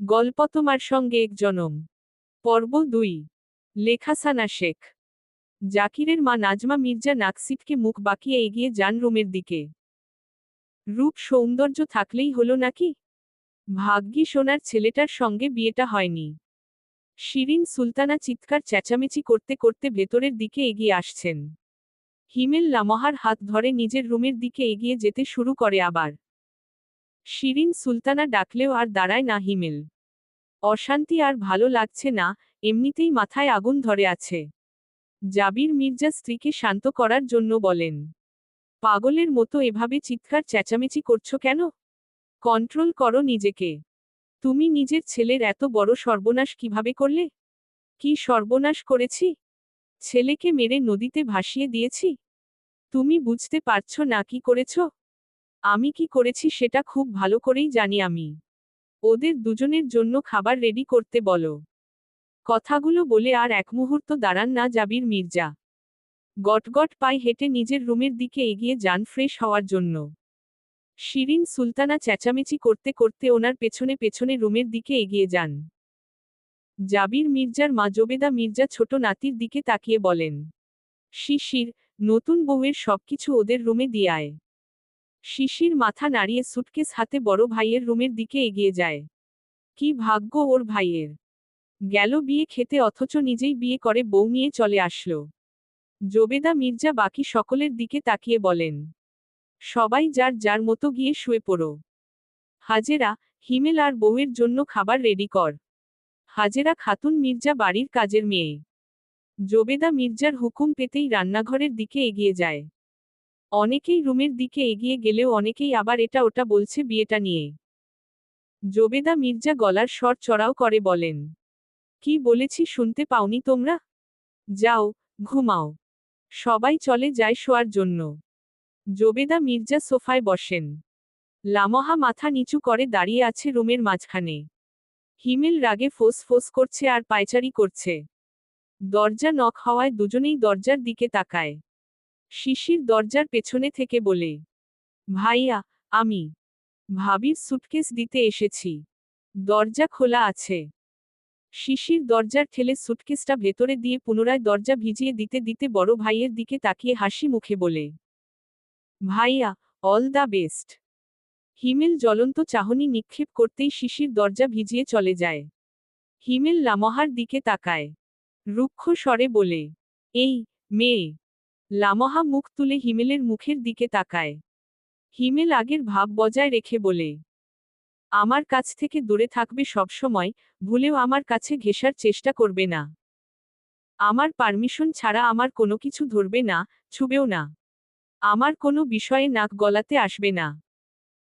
গল্প তোমার সঙ্গে এক জনম। পর্ব দুই। লেখা সানা শেখ। জাকিরের মা নাজমা মির্জা নাকসিটকে মুখ বাঁকিয়ে এগিয়ে যান রুমের দিকে। রূপ সৌন্দর্য থাকলেই হলো নাকি? ভাগ্যি সোনার ছেলেটার সঙ্গে বিয়েটা হয়নি। শিরিন সুলতানা চিৎকার চেঁচামেচি করতে করতে ভেতরের দিকে এগিয়ে আসছেন। হিমেল লামহার হাত ধরে নিজের রুমের দিকে এগিয়ে যেতে শুরু করে আবার। শিরিন সুলতানা ডাকলেও আর দাঁড়ায় না হিমেল। অশান্তি আর ভালো লাগছে না, এমনিতেই মাথায় আগুন ধরে আছে। জাবির মির্জা স্ত্রীকে শান্ত করার জন্য বলেন, পাগলের মতো এভাবে চিৎকার চেঁচামেচি করছ কেন? কন্ট্রোল করো নিজেকে। তুমি নিজের ছেলের এত বড় সর্বনাশ কীভাবে করলে? কি সর্বনাশ করেছি? ছেলেকে মেরে নদীতে ভাসিয়ে দিয়েছি? তুমি বুঝতে পারছ না কি করেছ? আমি কি করেছি সেটা খুব ভালো করেই জানি আমি। ওদের দুজনের জন্য খাবার রেডি করতে বলো। কথাগুলো বলে আর এক মুহূর্ত দাঁড়ান না জাবির মির্জা। গটগট পায়ে হেঁটে নিজের রুমের দিকে এগিয়ে যান ফ্রেশ হওয়ার জন্য। শিরিন সুলতানা চেঁচামেচি করতে করতে ওনার পেছনে পেছনে রুমের দিকে এগিয়ে যান। জাবির মির্জার মা জোবেদা মির্জা ছোট নাতির দিকে তাকিয়ে বলেন শিশির নতুন বউয়ের সবকিছু ওদের রুমে দিয়ে আয়। শিশির মাথা নাড়িয়ে সুটকেস হাতে বড় ভাইয়ের রুমের দিকে এগিয়ে যায়। কি ভাগ্য ওর ভাইয়ের। গেল বিয়ে খেতে অথচ নিজেই বিয়ে করে বউ নিয়ে চলে আসলো। জবেদা মির্জা বাকি সকলের দিকে তাকিয়ে বলেন, সবাই যার যার মতো গিয়ে শুয়ে পড়ো। হাজেরা, হিমেল আর বউয়ের জন্য খাবার রেডি কর। হাজেরা খাতুন মির্জা বাড়ির কাজের মেয়ে। জোবেদা মির্জার হুকুম পেতেই রান্নাঘরের দিকে এগিয়ে যায়। অনেকেই রুমের দিকে এগিয়ে গেলেও অনেকেই আবার এটা ওটা বলছে বিয়েটা নিয়ে। জবেদা মির্জা গলার স্বর চড়াও করে বলেন, কি বলেছি শুনতে পাওনি তোমরা? যাও, ঘুমাও। সবাই চলে যায় শোয়ার জন্য। জবেদা মির্জা সোফায় বসেন। লামহা মাথা নিচু করে দাঁড়িয়ে আছে রুমের মাঝখানে। হিমেল রাগে ফোস ফোস করছে আর পায়চারি করছে। দরজা নখ হওয়ায় দুজনেই দরজার দিকে তাকায়। শিশির দরজার পেছনে থেকে বলে, ভাইয়া, আমি ভাবির সুটকেস দিতে এসেছি। দরজা খোলা আছে। শিশির দরজার ঠেলে সুটকেসটা ভেতরে দিয়ে পুনরায় দরজা ভিজিয়ে দিতে দিতে বড় ভাইয়ের দিকে তাকিয়ে হাসি মুখে বলে, ভাইয়া, অল দ্য বেস্ট। হিমেল জ্বলন্ত চাহনি নিক্ষেপ করতেই শিশির দরজা ভিজিয়ে চলে যায়। হিমেল লামহার দিকে তাকায়। রুক্ষ স্বরে বলে, এই, মেয়ে লামহা মুখ তুলে হিমেলের মুখের দিকে তাকায়। হিমেল আগের ভাব বজায় রেখে বলে, আমার কাছ থেকে দূরে থাকবে সবসময়, ভুলেও আমার কাছে ঘেসার চেষ্টা করবে না। আমার পারমিশন ছাড়া আমার কোনো কিছু ধরবে না, ছুবেও না। আমার কোনো বিষয়ে নাক গলাতে আসবে না।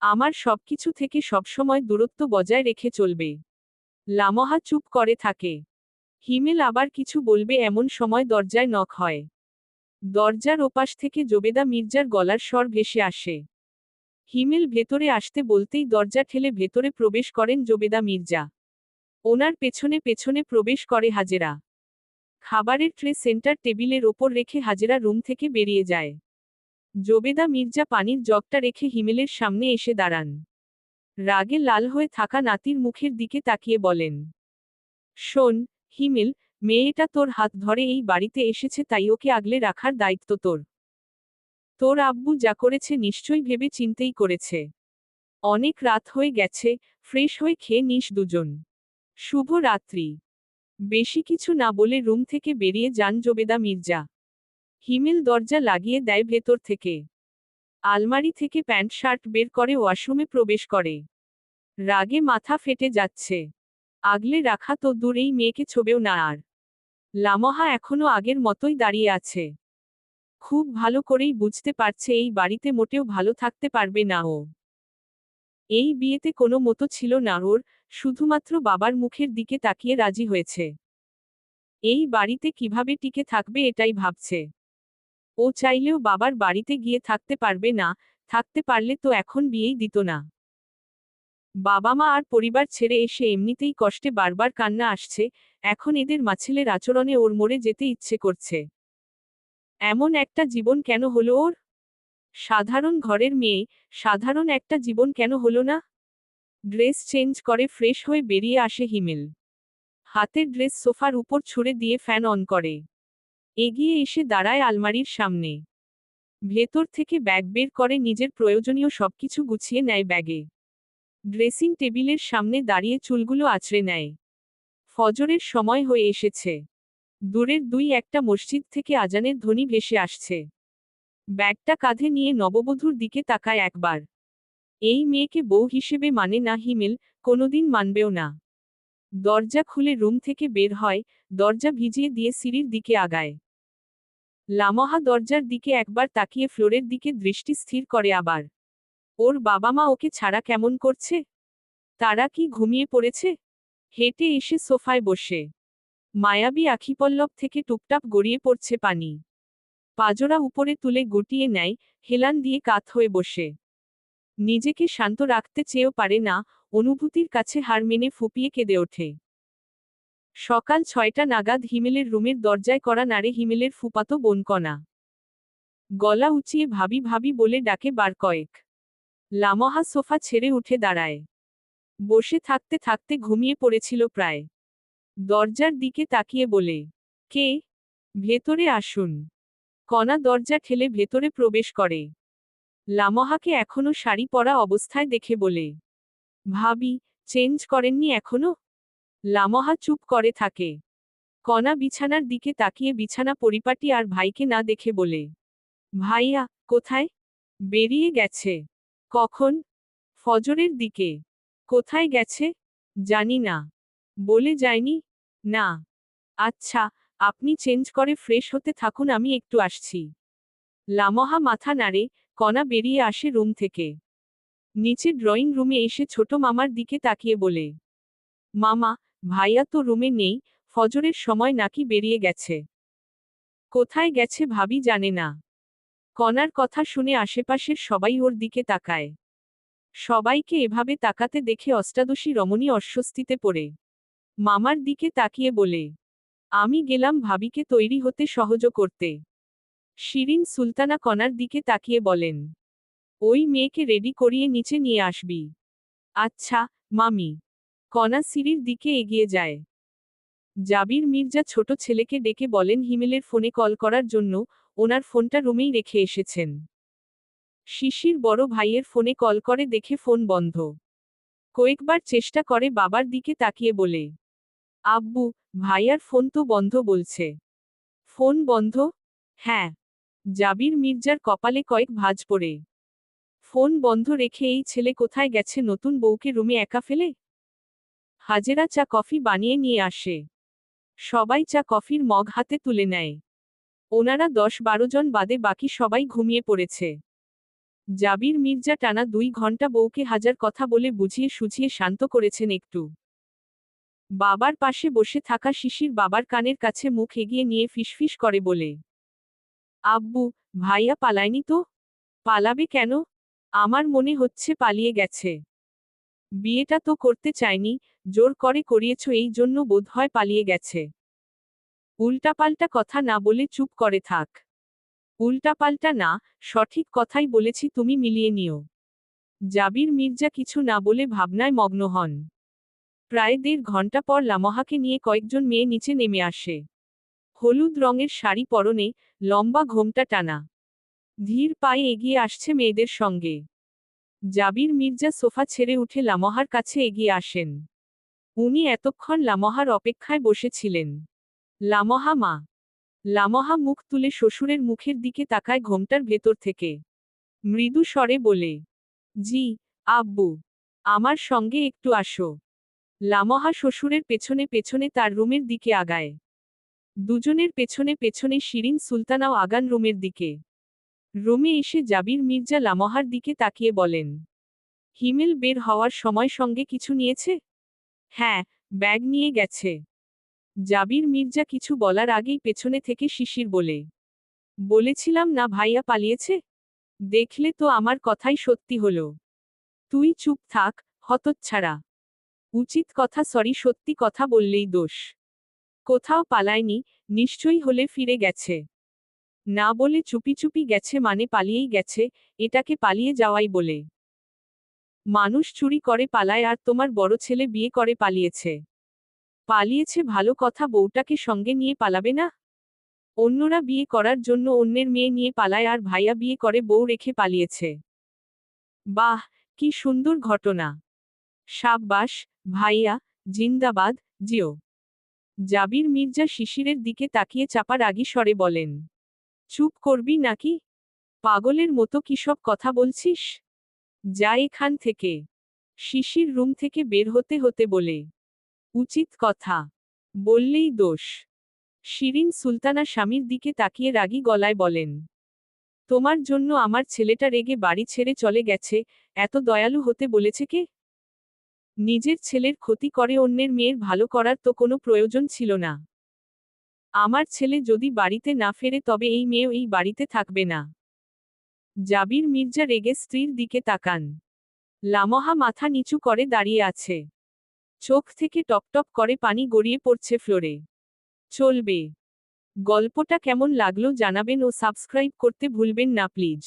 আমার সবকিছু থেকে সবসময় দূরত্ব বজায় রেখে চলবে লামহা চুপ করে থাকে। হিমেল আবার কিছু বলবে এমন সময় দরজায় নখ হয়। দরজার ওপাশ থেকে জোবেদা মির্জার গলার স্বর ভেসে আসে। হিমেল ভেতরে আসতে বলতেই দরজা ঠেলে ভেতরে প্রবেশ করেন জোবেদা মির্জা। ওনার পেছনে পেছনে প্রবেশ করে হাজেরা। খাবারের ট্রে সেন্টার টেবিলের ওপর রেখে হাজেরা রুম থেকে বেরিয়ে যায়। জোবেদা মির্জা পানির জগটা রেখে হিমেলের সামনে এসে দাঁড়ান। রাগে লাল হয়ে থাকা নাতির মুখের দিকে তাকিয়ে বলেন, শোন, হিমেল মেয়েটা তোর হাত ধরে এই বাড়িতে এসেছে তাই ওকে আগলে রাখার দায়িত্ব তোর। তোর আব্বু যা করেছে নিশ্চয়ই ভেবে চিন্তেই করেছে। অনেক রাত হয়ে গেছে, ফ্রেশ হয়ে খেয়ে নিস দুজন। শুভ রাত্রি। বেশি কিছু না বলে রুম থেকে বেরিয়ে যান জোবেদা মির্জা। হিমেল দরজা লাগিয়ে দেয় ভেতর থেকে। আলমারি থেকে প্যান্ট, শার্ট বের করে ওয়াশরুমে প্রবেশ করে। রাগে মাথা ফেটে যাচ্ছে। আগলে রাখা তো দূরেই মেয়েকে ছবেও না আর। লামহা এখনও আগের মতোই দাঁড়িয়ে আছে। খুব ভালো করেই বুঝতে পারছে এই বাড়িতে মোটেও ভালো থাকতে পারবে না ও। এই বিয়েতে কোনো মতো ছিল না ওর, শুধুমাত্র বাবার মুখের দিকে তাকিয়ে রাজি হয়েছে। এই বাড়িতে কীভাবে টিকে থাকবে এটাই ভাবছে। ও চাইলেও বাবার বাড়িতে গিয়ে থাকতে পারবে না, থাকতে পারলে তো এখন বিয়েই দিত না। বাবা মা আর পরিবার ছেড়ে এসে এমনিতেই কষ্টে বারবার কান্না আসছে এখন এদের মাছেলের আচরণে ওর মরে যেতে ইচ্ছে করছে। এমন একটা জীবন কেন হলো ওর? সাধারণ ঘরের মেয়ে, সাধারণ একটা জীবন কেন হলো না? ড্রেস চেঞ্জ করে ফ্রেশ হয়ে বেরিয়ে আসে হিমেল। হাতের ড্রেস সোফার উপর ছুঁড়ে দিয়ে ফ্যান অন করে। এগিয়ে এসে দাঁড়ায় আলমারির সামনে। ভেতর থেকে ব্যাগ বের করে নিজের প্রয়োজনীয় সবকিছু গুছিয়ে নেয় ব্যাগে। ড্রেসিং টেবিলের সামনে দাঁড়িয়ে চুলগুলো আছড়ে নেয়। ফজরের সময় হয়ে এসেছে। দূরের দুই একটা মসজিদ থেকে আজানের ধ্বনি ভেসে আসছে। ব্যাগটা কাঁধে নিয়ে নববধূর দিকে তাকায় একবার। এই মেয়েকে বউ হিসেবে মানে না হিমেল, কোনোদিন মানবেও না। দরজা খুলে রুম থেকে বের হয়, দরজা ভিজিয়ে দিয়ে সিঁড়ির দিকে আগায়। লামহা দরজার দিকে একবার তাকিয়ে ফ্লোরের দিকে দৃষ্টি স্থির করে আবার। ওর বাবা মা ওকে ছাড়া কেমন করছে? তারা কি ঘুমিয়ে পড়েছে? হেঁটে এসে সোফায় বসে। মায়াবী আখিপল্লব থেকে টুপটাপ গড়িয়ে পড়ছে পানি। পাজরা উপরে তুলে গুটিয়ে নেয়, হেলান দিয়ে কাত হয়ে বসে। নিজেকে শান্ত রাখতে চেয়েও পারে না, অনুভূতির কাছে হার মেনে ফুপিয়ে কেঁদে ওঠে। সকাল ছয়টা নাগাদ হিমেলের রুমের দরজায় করা নাড়ে হিমেলের ফুপাতো বোনকণা। গলা উঁচিয়ে ভাবি ভাবি বলে ডাকে বার কয়েক। লামহা সোফা ছেড়ে উঠে দাঁড়ায়। বসে থাকতে থাকতে ঘুমিয়ে পড়েছিল প্রায়। দরজার দিকে তাকিয়ে বলে, কে? ভেতরে আসুন। কণা দরজা ঠেলে ভেতরে প্রবেশ করে। লামহাকে এখনও শাড়ি পরা অবস্থায় দেখে বলে, ভাবি, চেঞ্জ করেননি এখনও? লামহা চুপ করে থাকে। কণা বিছানার দিকে তাকিয়ে বিছানা পরিপাটি আর ভাইকে না দেখে বলে, ভাইয়া, কোথায়? বেরিয়ে গেছে। কখন? ফজরের দিকে। কোথায় গেছে? জানি না। বলে যায়নি? না। আচ্ছা আপনি চেঞ্জ করে ফ্রেশ হতে থাকুন, আমি একটু আসছি। লামহা মাথা নাড়ে, কণা বেরিয়ে আসে রুম থেকে। নিচে ড্রয়িং রুমে এসে ছোট মামার দিকে তাকিয়ে বলে, মামা, ভাইয়া তো রুমে নেই, ফজরের সময় নাকি বেরিয়ে গেছে। কোথায় গেছে ভাবি জানে না। কণার কথা শুনে আশেপাশের সবাই ওর দিকে তাকায়। সবাইকে এভাবে তাকাতে দেখে অষ্টাদশী রমণী অস্বস্তিতে পড়ে। মামার দিকে তাকিয়ে বলে, আমি গেলাম ভাবিকে তৈরি হতে সহজ করতে। শিরিন সুলতানা কণার দিকে তাকিয়ে বলেন, ওই মেয়েকে রেডি করিয়ে নিচে নিয়ে আসবি। আচ্ছা মামি। কণা সিঁড়ির দিকে এগিয়ে যায়। জাবির মির্জা ছোট ছেলেকে ডেকে বলেন হিমেলের ফোনে কল করার জন্য, ওনার ফোনটা রুমেই রেখে এসেছেন। শিশির বড় ভাইয়ের ফোনে কল করে দেখে ফোন বন্ধ। কয়েকবার চেষ্টা করে বাবার দিকে তাকিয়ে বলে, আব্বু, ভাইয়ার ফোন তো বন্ধ বলছে। ফোন বন্ধ? হ্যাঁ। জাবির মির্জার কপালে কয়েক ভাঁজ পড়ে। ফোন বন্ধ রেখে এই ছেলে কোথায় গেছে? নতুন বউকে রুমে একা ফেলে? হাজেরা চা কফি বানিয়ে নিয়ে আসে। সবাই চা কফির মগ হাতে তুলে নেয়। ওনারা দশ বারো জন বাদে বাকি সবাই ঘুমিয়ে পড়েছে। জাবির মির্জা টানা দুই ঘণ্টা বউকে হাজার কথা বলে বুঝিয়ে সুঝিয়ে শান্ত করেছেন একটু। বাবার পাশে বসে থাকা শিশির বাবার কানের কাছে মুখ এগিয়ে নিয়ে ফিসফিস করে বলে, আব্বু, ভাইয়া পালায়নি তো? পালাবে কেন? আমার মনে হচ্ছে পালিয়ে গেছে। বিয়েটা তো করতে চায়নি জোর করে করিয়েছ এই জন্য বোধহয় পালিয়ে গেছে। উল্টাপাল্টা কথা না বলে চুপ করে থাক। উল্টাপাল্টা না, সঠিক কথাই বলেছি তুমি মিলিয়ে নিও। জাবির মির্জা কিছু না বলে ভাবনায় মগ্ন হন। প্রায় দেড় ঘণ্টা পর লামহাকে নিয়ে কয়েকজন মেয়ে নিচে নেমে আসে। হলুদ রঙের শাড়ি পরনে লম্বা ঘোমটা টানা। ধীর পায়ে এগিয়ে আসছে মেয়েদের সঙ্গে। জাবির মির্জা সোফা ছেড়ে উঠে লামহার কাছে এগিয়ে আসেন। উনি এতক্ষণ লামহার অপেক্ষায় বসেছিলেন। লামহা মা লামহা মুখ তুলে শ্বশুরের মুখের দিকে তাকায় ঘোমটার ভেতর থেকে। মৃদু স্বরে বলে, জি, আব্বু, আমার সঙ্গে একটু আসো। লামহা শ্বশুরের পেছনে পেছনে তার রুমের দিকে আগায়। দুজনের পেছনে পেছনে শিরিন সুলতানাও আগান রুমের দিকে। রুমে এসে জাবির মির্জা লামহার দিকে তাকিয়ে বলেন, হিমেল বের হওয়ার সময় সঙ্গে কিছু নিয়েছে? হ্যাঁ ব্যাগ নিয়ে গেছে। জাবির মির্জা কিছু বলার আগেই পেছনে থেকে শিশির বলে, বলেছিলাম না ভাইয়া পালিয়েছে? দেখলে তো আমার কথাই সত্যি হলো। তুই চুপ থাক, হতচ্ছাড়া। উচিত কথা সরি, সত্যি কথা বললেই দোষ। কোথাও পালায়নি, নিশ্চয়ই হলে ফিরে গেছে। না বলে চুপি চুপি গেছে মানে পালিয়েই গেছে, এটাকে পালিয়ে যাওয়াই বলে। মানুষ চুরি করে পালায় আর তোমার বড় ছেলে বিয়ে করে পালিয়েছে। পালিয়েছে ভালো কথা বউটাকে সঙ্গে নিয়ে পালাবে না? অন্যরা বিয়ে করার জন্য অন্যের মেয়ে নিয়ে পালায় আর ভাইয়া বিয়ে করে বউ রেখে পালিয়েছে। বাহ, কি সুন্দর ঘটনা। সাব্বাস, ভাইয়া, জিন্দাবাদ, জিও। জাবির মির্জা শিশিরের দিকে তাকিয়ে চাপার আগি স্বরে বলেন, চুপ করবি নাকি? পাগলের মতো কি সব কথা বলছিস? যা এখান থেকে। শিশির রুম থেকে বের হতে হতে বলে উচিত কথা। বললেই দোষ। শিরিন সুলতানা স্বামীর দিকে তাকিয়ে রাগী গলায় বলেন, তোমার জন্য আমার ছেলেটা রেগে বাড়ি ছেড়ে চলে গেছে, এত দয়ালু হতে বলেছে কে? নিজের ছেলের ক্ষতি করে অন্যের মেয়ের ভালো করার তো কোনো প্রয়োজন ছিল না। আমার ছেলে যদি বাড়িতে না ফেরে তবে এই মেয়েও এই বাড়িতে থাকবে না। জাবির মির্জা রেগে স্ত্রীর দিকে তাকান। লামহা মাথা নিচু করে দাঁড়িয়ে আছে। চোখ থেকে টপটপ করে পানি গড়িয়ে পড়ছে ফ্লোরে। চলবে। গল্পটা কেমন লাগল জানাবেন ও সাবস্ক্রাইব করতে ভুলবেন না, প্লিজ।